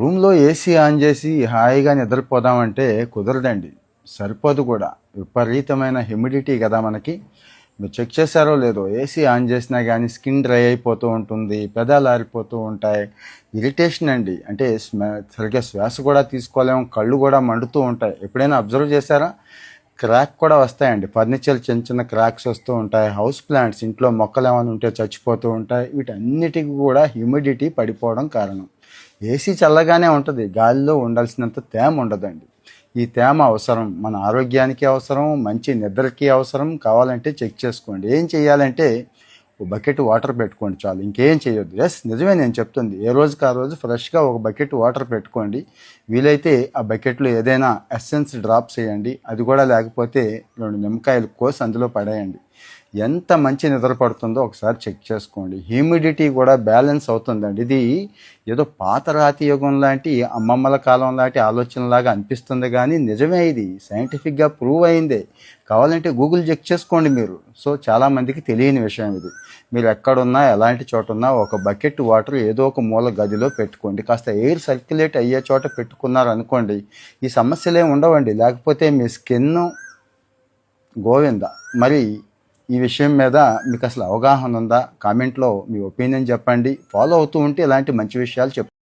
రూమ్లో AC on చేసి హాయిగా నిద్రపోదామంటే కుదరదండి. సరిపోదు కూడా. విపరీతమైన హ్యూమిడిటీ కదా మనకి. మీరు చెక్ చేశారో లేదో ఏసీ ఆన్ చేసినా కానీ స్కిన్ డ్రై అయిపోతూ ఉంటుంది పెదాలు ఆరిపోతూ ఉంటాయి. ఇరిటేషన్ అండి. అంటే స్మె సరిగ్గా శ్వాస కూడా తీసుకోలేము కళ్ళు కూడా మండుతూ ఉంటాయి. ఎప్పుడైనా అబ్జర్వ్ చేశారా? క్రాక్ కూడా వస్తాయండి. ఫర్నిచర్ చిన్న చిన్న క్రాక్స్ వస్తూ ఉంటాయి. హౌస్ ప్లాంట్స్ ఇంట్లో మొక్కలు ఏమైనా ఉంటే చచ్చిపోతూ ఉంటాయి. వీటన్నిటికీ కూడా హ్యూమిడిటీ పడిపోవడం కారణం. ఏసీ చల్లగానే ఉంటుంది. గాలిలో ఉండాల్సినంత తేమ ఉండదండి. ఈ తేమ అవసరం. మన ఆరోగ్యానికి అవసరం. మంచి నిద్రకి అవసరం. కావాలంటే చెక్ చేసుకోండి. ఏం చేయాలంటే బకెట్ వాటర్ పెట్టుకోండి చాలు. ఇంకేం చేయొద్దు. ఎస్ నిజమే నేను చెప్తుంది. ఏ రోజుకి ఆ రోజు ఫ్రెష్గా ఒక బకెట్ వాటర్ పెట్టుకోండి. వీలైతే ఆ బకెట్లో ఏదైనా ఎస్సెన్స్ డ్రాప్ చేయండి. అది కూడా లేకపోతే రెండు నిమ్మకాయలు కోసి అందులో పడేయండి. ఎంత మంచి నిద్ర పడుతుందో ఒకసారి చెక్ చేసుకోండి. హ్యూమిడిటీ కూడా బ్యాలెన్స్ అవుతుందండి. ఇది ఏదో పాత రాతి యుగం లాంటి అమ్మమ్మల కాలం లాంటి ఆలోచనలాగా అనిపిస్తుంది కానీ నిజమే ఇది. సైంటిఫిక్గా ప్రూవ్ అయిందే. కావాలంటే గూగుల్ చెక్ చేసుకోండి మీరు. సో చాలామందికి తెలియని విషయం ఇది. మీరు ఎక్కడున్నా ఎలాంటి చోట ఉన్నా ఒక బకెట్ వాటర్ ఏదో ఒక మూల గదిలో పెట్టుకోండి. కాస్త ఎయిర్ సర్క్యులేట్ అయ్యే చోట పెట్టుకున్నారు అనుకోండి ఈ సమస్యలే ఉండవండి. లేకపోతే మీ స్కిన్ గోవింద. మరి ఈ విషయం మీద మీకు అసలు అవగాహన ఉందా? కామెంట్లో మీ ఒపీనియన్ చెప్పండి. ఫాలో అవుతూ ఉంటే ఇలాంటి మంచి విషయాలు చెప్పండి